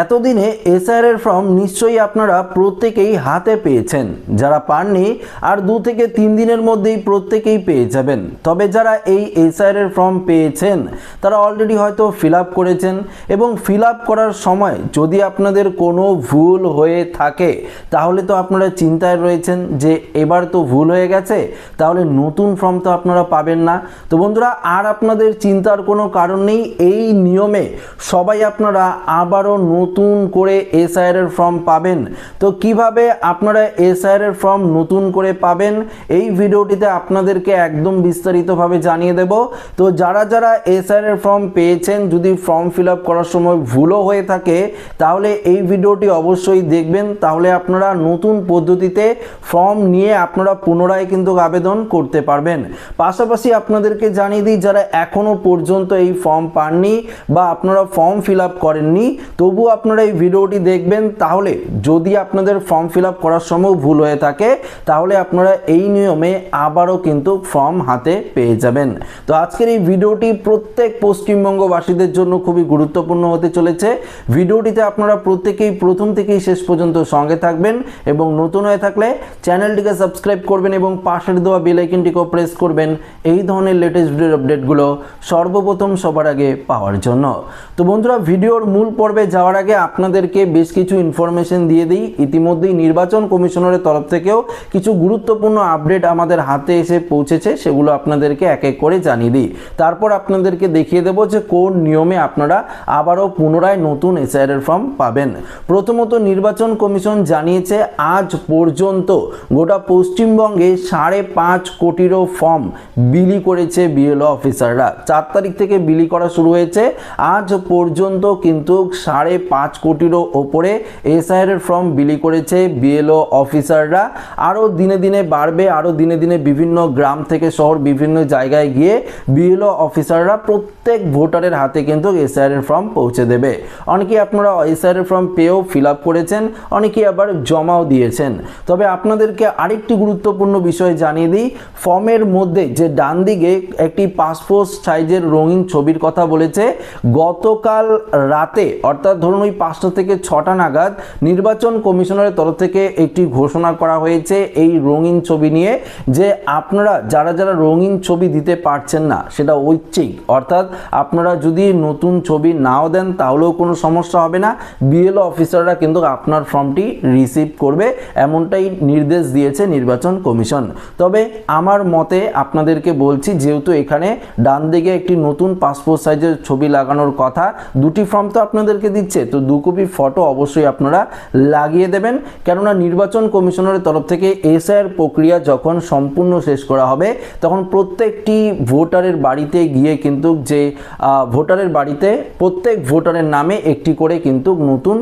এতদিনে এসআর এর ফর্ম নিশ্চয়ই আপনারা প্রত্যেকেই হাতে পেয়েছেন। যারা পাননি, আর দু থেকে তিন দিনের মধ্যেই প্রত্যেকেই পেয়ে যাবেন। তবে যারা এই এসআর এর ফর্ম পেয়েছেন, তারা অলরেডি হয়তো ফিল করেছেন এবং ফিল করার সময় যদি আপনাদের কোনো ভুল হয়ে থাকে, তাহলে তো আপনারা চিন্তায় রয়েছেন যে এবার তো ভুল হয়ে গেছে, তাহলে নতুন ফর্ম তো আপনারা পাবেন না। তো বন্ধুরা, আর আপনাদের চিন্তার কোনো কারণ নেই। এই নিয়মে সবাই আপনারা আবারও নতুন করে এসআইআর এর ফর্ম পাবেন। তো কীভাবে আপনারা এসআইআর এর ফর্ম নতুন করে পাবেন, এই ভিডিওটিতে আপনাদেরকে একদম বিস্তারিতভাবে জানিয়ে দেব। তো যারা যারা এসআইআর এর ফর্ম পেয়েছেন, যদি ফর্ম ফিল করার সময় ভুলও হয়ে থাকে, তাহলে এই ভিডিওটি অবশ্যই দেখবেন। তাহলে আপনারা নতুন পদ্ধতিতে ফর্ম নিয়ে আপনারা পুনরায় কিন্তু আবেদন করতে পারবেন। পাশাপাশি আপনাদেরকে জানিয়ে দিই, যারা এখনও পর্যন্ত এই ফর্ম পাননি বা আপনারা ফর্ম ফিল করেননি তবু আপনারা এই ভিডিওটি দেখবেন, তাহলে যদি আপনাদের ফর্ম ফিল আপ করার সময় ভুল হয়ে থাকে, তাহলে আপনারা এই নিয়মে আবারও কিন্তু ফর্ম হাতে পেয়ে যাবেন। তো আজকের এই ভিডিওটি প্রত্যেক পশ্চিমবঙ্গবাসীদের জন্য খুবই গুরুত্বপূর্ণ হতে চলেছে। ভিডিওটিতে আপনারা প্রত্যেকেই প্রথম থেকেই শেষ পর্যন্ত সঙ্গে থাকবেন এবং নতুন হয়ে থাকলে চ্যানেলটিকে সাবস্ক্রাইব করবেন এবং পাশের দেওয়া বেল আইকনটিকেও প্রেস করবেন। এই ধরনের লেটেস্ট ভিডিওর আপডেটগুলো সর্বপ্রথম সবার আগে পাওয়ার জন্য। তো বন্ধুরা, ভিডিওর মূল পর্বে যাওয়ার আগে আপনাদেরকে বেশ কিছু ইনফরমেশন দিয়ে দিই। ইতিমধ্যেই নির্বাচন কমিশনারের তরফ থেকেও কিছু গুরুত্বপূর্ণ আপডেট আমাদের হাতে এসে পৌঁছেছে, সেগুলো আপনাদেরকে এক এক করে জানিয়ে দিই। তারপর আপনাদেরকে দেখিয়ে দেবো যে কোন নিয়মে আপনারা আবারও পুনরায় নতুন এসআইআর ফর্ম পাবেন। প্রথমত নির্বাচন কমিশন জানিয়েছে, আজ পর্যন্ত গোটা পশ্চিমবঙ্গে সাড়ে পাঁচ কোটিরও ফর্ম বিলি করেছে বিএলও অফিসাররা চার তারিখ থেকে বিলি করা শুরু হয়েছে। আজ পর্যন্ত কিন্তু সাড়ে পাঁচ কোটিরও ওপরে এসআইআর এর ফর্ম বিলি করেছে বিএলও অফিসাররা। আরও দিনে দিনে বাড়বে, আরও দিনে দিনে বিভিন্ন গ্রাম থেকে শহর বিভিন্ন জায়গায় গিয়ে বিএলও অফিসাররা প্রত্যেক ভোটারের হাতে কিন্তু এসআইআর এর ফর্ম পৌঁছে দেবে। অনেকেই আপনারা এসআইআর এর ফর্ম পেয়েও ফিল করেছেন, অনেকেই আবার জমাও দিয়েছেন। তবে আপনাদেরকে আরেকটি গুরুত্বপূর্ণ বিষয় জানিয়ে দিই, ফর্মের মধ্যে যে ডান দিকে একটি পাসপোর্ট সাইজের রঙিন ছবির কথা বলেছে, গতকাল রাতে, অর্থাৎ ধরুন ওই পাঁচটা থেকে ছটা নাগাদ নির্বাচন কমিশনারের তরফ থেকে একটি ঘোষণা করা হয়েছে এই রঙিন ছবি নিয়ে যে আপনারা, যারা যারা রঙিন ছবি দিতে পারছেন না, সেটা ঐচ্ছিক। অর্থাৎ আপনারা যদি নতুন ছবি নাও দেন, তাহলেও কোনো সমস্যা হবে না। বিএলও অফিসাররা কিন্তু আপনার ফর্মটি রিসিভ করবে, এমনটাই নির্দেশ দিয়েছে নির্বাচন কমিশন। তবে আমার মতে আপনাদেরকে বলছি, যেহেতু এখানে ডান দিকে একটি নতুন পাসপোর্ট সাইজের ছবি লাগানোর কথা, দুটি ফর্ম তো আপনাদেরকে দিচ্ছে। তো দু কপি ফটো অবশ্যই আপনারা লাগিয়ে দেবেন। কেননা নির্বাচন কমিশনের তরফ থেকে এসআইআর প্রক্রিয়া যখন সম্পূর্ণ শেষ করা হবে, তখন প্রত্যেকটি ভোটারের বাড়িতে গিয়ে কিন্তু যে ভোটারের বাড়িতে প্রত্যেক ভোটারের নামে একটি করে কিন্তু নতুন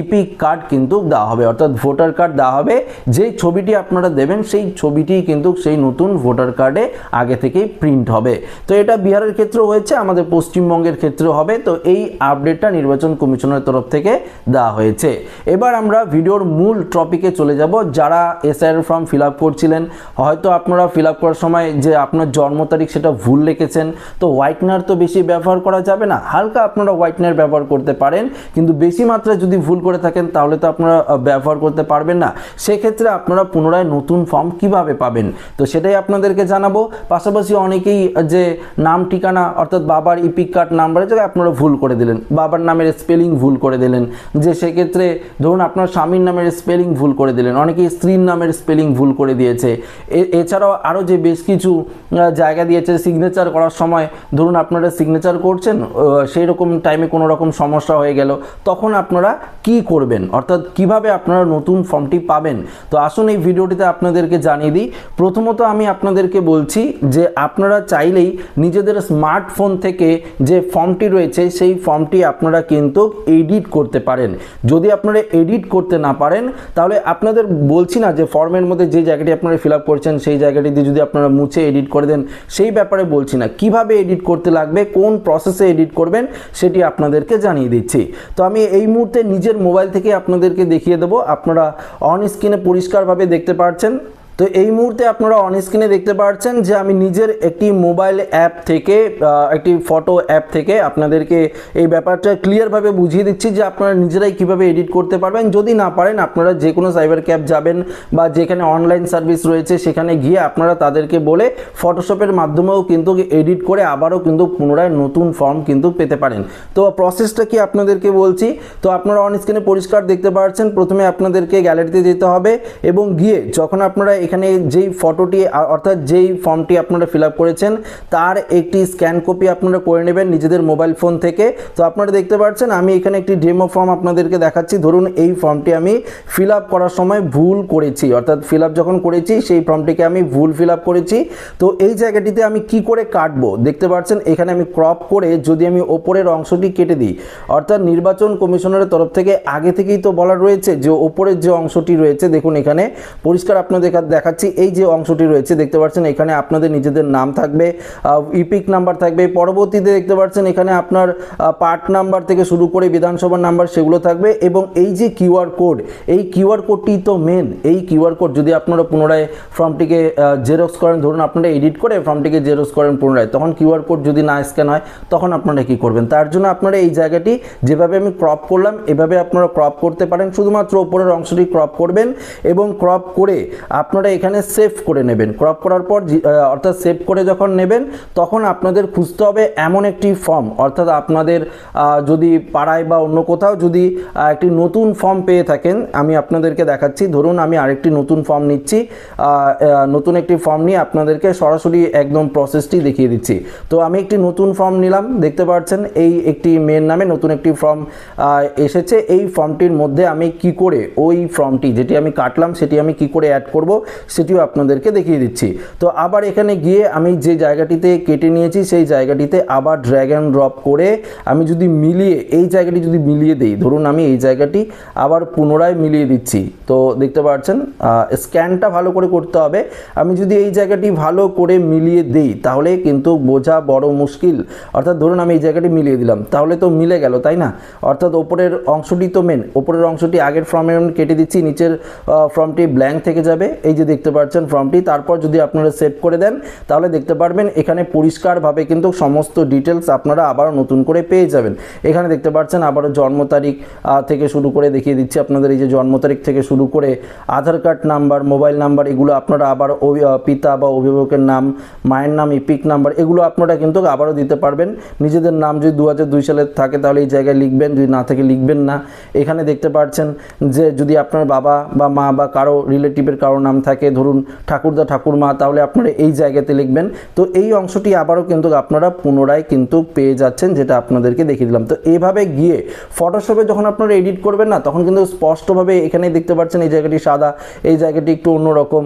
ইপি কার্ড কিন্তু দেওয়া হবে। অর্থাৎ ভোটার কার্ড দেওয়া হবে। যেই ছবিটি আপনারা দেবেন, সেই ছবিটি কিন্তু সেই নতুন ভোটার কার্ডে আগে থেকেই প্রিন্ট হবে। তো এটা বিহারের ক্ষেত্রেও হয়েছে, আমাদের পশ্চিমবঙ্গের ক্ষেত্রেও হবে। তো এই আপডেটটা নির্বাচন কমিশনের তরফ থেকে দেওয়া হয়েছে। এবার আমরা ভিডিওর মূল টপিকে চলে যাব। যারা এসআইআর ফর্ম ফিল আপ করছিলেন, হয়তো আপনারা ফিল আপ করার সময় যে আপনার জন্ম তারিখ সেটা ভুল লিখেছেন তো হোয়াইটনার তো বেশি ব্যবহার করা যাবে না। হালকা আপনারা হোয়াইটনার ব্যবহার করতে পারেন, কিন্তু বেশি মাত্রায় যদি ভুল করে থাকেন, তাহলে তো আপনারা ব্যবহার করতে পারবেন না। সেক্ষেত্রে আপনারা পুনরায় নতুন ফর্ম কীভাবে পাবেন? তো সেটাই আপনাদেরকে জানাব। পাশাপাশি অনেকেই যে নাম ঠিকানা, অর্থাৎ বাবার ইপিক কার্ড নাম্বারের জায়গায় আপনারা ভুল করে দিলেন। বাবার নামের স্পেলিং ভুল করে দিলেন। যে সেক্ষেত্রে ধরুন আপনার স্বামীর নামের স্পেলিং ভুল করে দিলেন অনেকেই স্ত্রীর নামের স্পেলিং ভুল করে দিয়েছে। এছাড়াও আরও যে বেশ কিছু জায়গা দিয়েছে সিগনেচার করার সময়, ধরুন আপনারা সিগনেচার করছেন সেই রকম টাইমে কোনো রকম সমস্যা হয়ে গেল, তখন আপনারা কি করবেন? অর্থাৎ কীভাবে আপনারা নতুন ফর্মটি পাবেন? তো আসুন এই ভিডিওটিতে আপনাদেরকে জানিয়ে দিই। প্রথমত আমি আপনাদেরকে বলছি যে আপনারা চাইলেই নিজেদের স্মার্টফোন থেকে যে ফর্মটি রয়েছে, সেই ফর্মটি আপনারা কিন্তু এডিট করতে পারেন। যদি আপনারা এডিট করতে না পারেন, তাহলে আপনাদের বলছি না যে ফর্মের মধ্যে যে জায়গাটি আপনারা ফিল আপ করছেন, সেই জায়গাটি দিয়ে যদি আপনারা মুছে এডিট করে দেন, সেই ব্যাপারে বলছি না। কীভাবে এডিট করতে লাগবে, কোন প্রসেসে এডিট করবেন, সেটি আপনাদেরকে জানিয়ে দিচ্ছি। তো আমি এই মুহূর্তে নিজের মোবাইল থেকে আপনাদেরকে দেখিয়ে দেবো। আপনারা অন স্ক্রিনে পরিষ্কারভাবে দেখতে পাচ্ছেন তো এই মুহূর্তে আপনারা অন স্ক্রিনে দেখতে পাচ্ছেন যে আমি নিজের একটি মোবাইল অ্যাপ থেকে একটি ফটো অ্যাপ থেকে আপনাদেরকে এই ব্যাপারটা ক্লিয়ারভাবে বুঝিয়ে দিচ্ছি যে আপনারা নিজেরাই কীভাবে এডিট করতে পারবেন। যদি না পারেন, আপনারা যে কোনো সাইবার ক্যাব যাবেন বা যেখানে অনলাইন সার্ভিস রয়েছে সেখানে গিয়ে আপনারা তাদেরকে বলে ফটোশপের মাধ্যমেও কিন্তু এডিট করে আবারও কিন্তু পুনরায় নতুন ফর্ম কিন্তু পেতে পারেন। তো প্রসেসটা কি আপনাদেরকে বলছি? তো আপনারা অন স্ক্রিনে পরিষ্কার দেখতে পাচ্ছেন প্রথমে আপনাদেরকে গ্যালারিতে যেতে হবে এবং গিয়ে যখন আপনারা এখানে যেই ফটোটি অর্থাৎ যেই ফর্মটি আপনারা ফিল করেছেন, তার একটি স্ক্যান কপি আপনারা করে নেবেন নিজেদের মোবাইল ফোন থেকে। তো আপনারা দেখতে পাচ্ছেন, আমি এখানে একটি ডেমো ফর্ম আপনাদেরকে দেখাচ্ছি। ধরুন, এই ফর্মটি আমি ফিল করার সময় ভুল করেছি, অর্থাৎ ফিল যখন করেছি, সেই ফর্মটিকে আমি ভুল ফিল করেছি। তো এই জায়গাটিতে আমি কি করে কাটবো? দেখতে পাচ্ছেন, এখানে আমি ক্রপ করে যদি আমি ওপরের অংশটি কেটে দিই, অর্থাৎ নির্বাচন কমিশনারের তরফ থেকে আগে থেকেই তো বলা রয়েছে যে ওপরের যে অংশটি রয়েছে, দেখুন এখানে, পরিষ্কার আপনাদের দেখাচ্ছি। এই যে অংশটি রয়েছে, দেখতে পাচ্ছেন এখানে আপনাদের নিজেদের নাম থাকবে ইপিক নাম্বার থাকবে, পরবর্তীতে দেখতে পাচ্ছেন এখানে আপনার পার্ট নাম্বার থেকে শুরু করে বিধানসভার নাম্বার সেগুলো থাকবে এবং এই যে কিউআর কোড এই কিউআর কোডটি তো মেন এই কিউআর কোড যদি আপনারা পুনরায় ফর্মটিকে জেরক্স করেন, ধরুন আপনারা এডিট করে ফর্মটিকে জেরক্স করেন পুনরায়, তখন কিউআর কোড যদি না স্ক্যান হয়, তখন আপনারা কি করবেন? তার জন্য আপনারা এই জায়গাটি যেভাবে আমি ক্রপ করলাম, এভাবে আপনারা ক্রপ করতে পারেন, শুধুমাত্র ওপরের অংশটি ক্রপ করবেন এবং ক্রপ করে আপনারা এখানে সেভ করে নেবেন। ক্রপ করার পর অর্থাৎ সেভ করে যখন নেবেন, তখন আপনাদের খুঁজতে হবে এমন একটি ফর্ম অর্থাৎ আপনাদের যদি পাড়ায় বা অন্য কোথাও যদি একটি নতুন ফর্ম পেয়ে থাকেন, আমি আপনাদেরকে দেখাচ্ছি। ধরুন আমি আরেকটি নতুন ফর্ম নিচ্ছি নতুন একটি ফর্ম নিয়ে আপনাদেরকে সরাসরি একদম প্রসেসটি দেখিয়ে দিচ্ছি। তো আমি একটি নতুন ফর্ম নিলাম, দেখতে পাচ্ছেন এই একটি মেয়ের নামে নতুন একটি ফর্ম এসেছে। এই ফর্মটির মধ্যে আমি কি করে ওই ফর্মটি যেটি আমি কাটলাম, সেটি আমি কি করে অ্যাড করব সেটিও আপনাদেরকে দেখিয়ে দিচ্ছি। তো আবার এখানে গিয়ে আমি যে জায়গাটিতে কেটে নিয়েছি, সেই জায়গাটিতে আবার ড্র্যাগ ড্রপ করে আমি যদি মিলিয়ে, এই জায়গাটি যদি মিলিয়ে দিই, ধরুন আমি এই জায়গাটি আবার পুনরায় মিলিয়ে দিচ্ছি। তো দেখতে পাচ্ছেন স্ক্যানটা ভালো করে করতে হবে। আমি যদি এই জায়গাটি ভালো করে মিলিয়ে দিই, তাহলে কিন্তু বোঝা বড় মুশকিল। অর্থাৎ ধরুন আমি এই জায়গাটি মিলিয়ে দিলাম, তাহলে তো মিলে গেল, তাই না? অর্থাৎ ওপরের অংশটি তো মেন ওপরের অংশটি আগের ফর্মে কেটে দিচ্ছি, নিচের ফর্মটি ব্ল্যাঙ্ক থেকে যাবে। এই যে দেখতে পাচ্ছেন ফর্মটি তারপর যদি আপনারা সেভ করে দেন, তাহলে দেখতে পারবেন এখানে পরিষ্কারভাবে কিন্তু সমস্ত ডিটেলস আপনারা আবার নতুন করে পেয়ে যাবেন। এখানে দেখতে পাচ্ছেন আবারও জন্ম তারিখ থেকে শুরু করে দেখিয়ে দিচ্ছি আপনাদের এই যে জন্ম তারিখ থেকে শুরু করে Aadhaar card number mobile number এগুলো আপনারা আবার পিতা বা অভিভাবকের নাম, মায়ের নাম ইপিক নাম্বার এগুলো আপনারা কিন্তু আবারও দিতে পারবেন। নিজেদের নাম যদি দু হাজার দুই সালে থাকে, তাহলে এই জায়গায় লিখবেন, যদি না থাকে লিখবেন না। এখানে দেখতে পাচ্ছেন যে যদি আপনার বাবা বা মা বা কারও রিলেটিভের কারও নাম থাকে ধরুন ঠাকুরদা ঠাকুরমা, তাহলে আপনারা এই জায়গাতে লিখবেন। তো এই অংশটি আবারও কিন্তু আপনারা পুনরায় কিন্তু পেয়ে যাচ্ছেন, যেটা আপনাদেরকে দেখিয়ে দিলাম। তো এভাবে গিয়ে ফটোশপে যখন আপনারা এডিট করবেন না, তখন কিন্তু স্পষ্টভাবে এখানে দেখতে পাচ্ছেন এই জায়গাটি সাদা, এই জায়গাটি একটু অন্যরকম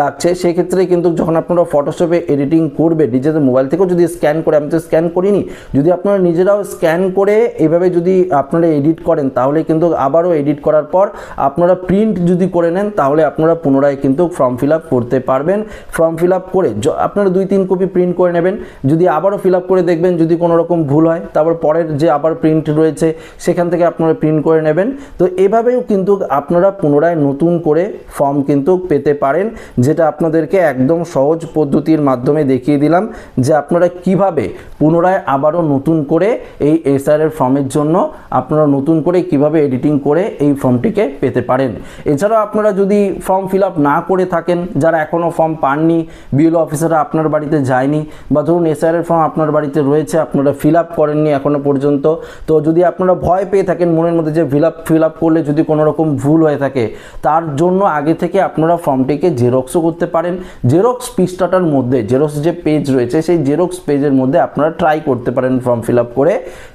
লাগছে। সেক্ষেত্রে কিন্তু যখন আপনারা ফটোশপে এডিটিং করবেন নিজেদের মোবাইল থেকেও যদি স্ক্যান করে, আমি তো স্ক্যান করিনি, যদি আপনারা নিজেরাও স্ক্যান করে এভাবে যদি আপনারা এডিট করেন, তাহলে কিন্তু আবারও এডিট করার পর আপনারা প্রিন্ট যদি করে নেন, তাহলে আপনারা পুনরায় কিন্তু ফর্ম ফিল করতে পারবেন। ফর্ম ফিল করে আপনারা দুই তিন কপি প্রিন্ট করে নেবেন। যদি আবারও ফিল করে দেখবেন, যদি কোনো রকম ভুল হয়, তারপর পরের যে আবার প্রিন্ট রয়েছে, সেখান থেকে আপনারা প্রিন্ট করে নেবেন। তো এভাবেও কিন্তু আপনারা পুনরায় নতুন করে ফর্ম কিন্তু পেতে পারেন, যেটা আপনাদেরকে একদম সহজ পদ্ধতির মাধ্যমে দেখিয়ে দিলাম, যে আপনারা কীভাবে পুনরায় আবারও নতুন করে এই এসআরের ফর্মের জন্য আপনারা নতুন করে কীভাবে এডিটিং করে এই ফর্মটিকে পেতে পারেন। এছাড়াও আপনারা যদি ফর্ম ফিল না করে থাকেন, যারা এখনও ফর্ম পাননি বিএলও অফিসাররা আপনার বাড়িতে যায়নি, বা ধরুন এসআরের ফর্ম আপনার বাড়িতে রয়েছে, আপনারা ফিল আপ করেননি এখনও পর্যন্ত, তো যদি আপনারা ভয় পেয়ে থাকেন মনের মধ্যে যে ফিল আপ ফিল আপ করলে যদি কোনো রকম ভুল হয়ে থাকে, তার জন্য আগে থেকে আপনারা ফর্মটিকে জেরক্সও করতে পারেন। জেরক্স পৃষ্ঠাটার মধ্যে জেরক্স যে পেজ রয়েছে, সেই জেরক্স পেজের মধ্যে আপনারা ট্রাই করতে পারেন ফর্ম ফিল আপ করে।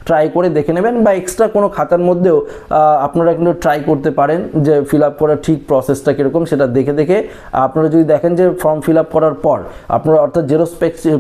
ট্রাই করে দেখে নেবেন, বা এক্সট্রা কোনো খাতার মধ্যেও আপনারা কিন্তু ট্রাই করতে পারেন যে ফিল আপ করার ঠিক প্রসেসটা কীরকম, সেটা দেখে দেখে আপনারা যদি দেখেন যে ফর্ম ফিল আপ করার পর, আপনারা অর্থাৎ জেরক্স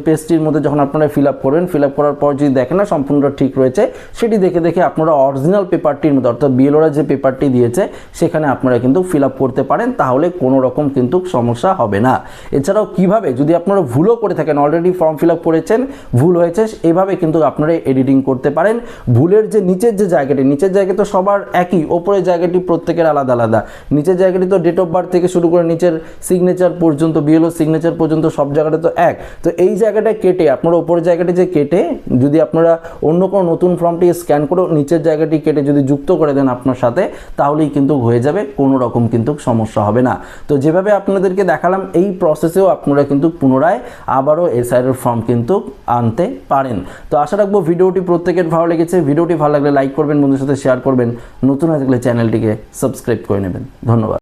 পেজটির মধ্যে যখন আপনারা ফিল আপ করবেন ফিল আপ করার পর যদি দেখেন না সম্পূর্ণটা ঠিক রয়েছে, সেটি দেখে দেখে আপনারা অরিজিনাল পেপারটির মধ্যে, অর্থাৎ বিএলওরা যে পেপারটি দিয়েছে, সেখানে আপনারা কিন্তু ফিল আপ করতে পারেন, তাহলে কোনো রকম কিন্তু সমস্যা হবে না। এছাড়াও কীভাবে, যদি আপনারা ভুলও করে থাকেন অলরেডি ফর্ম ফিল আপ করেছেন, ভুল হয়েছে, এভাবে কিন্তু আপনারা এডিটিং করতে পারেন। ভুলের যে নিচের যে জায়গাটি, নিচের জায়গা তো সবার একই, ওপরের জায়গাটি প্রত্যেকের আলাদা আলাদা। নিচের জায়গাটি তো ডেট অফ বার্থ থেকে শুরু করে নিচে নিজের সিগনেচার পর্যন্ত বিএলও সিগনেচার পর্যন্ত সব জায়গাটা তো এক। তো এই জায়গাটা কেটে, আপনারা ওপরের জায়গাটি যে কেটে, যদি আপনারা অন্য কোনো নতুন ফর্মটি স্ক্যান করে নিচের জায়গাটি কেটে যদি যুক্ত করে দেন আপনার সাথে, তাহলেই কিন্তু হয়ে যাবে, কোনো রকম কিন্তু সমস্যা হবে না। তো যেভাবে আপনাদেরকে দেখালাম, এই প্রসেসেও আপনারা কিন্তু পুনরায় আবারও এসআইআর ফর্ম কিন্তু আনতে পারেন। তো আশা রাখব ভিডিওটি প্রত্যেকের ভালো লেগেছে। ভিডিওটি ভালো লাগলে লাইক করবেন, বন্ধুদের সাথে শেয়ার করবেন। নতুন হয়ে চ্যানেলটিকে সাবস্ক্রাইব করে নেবেন। ধন্যবাদ।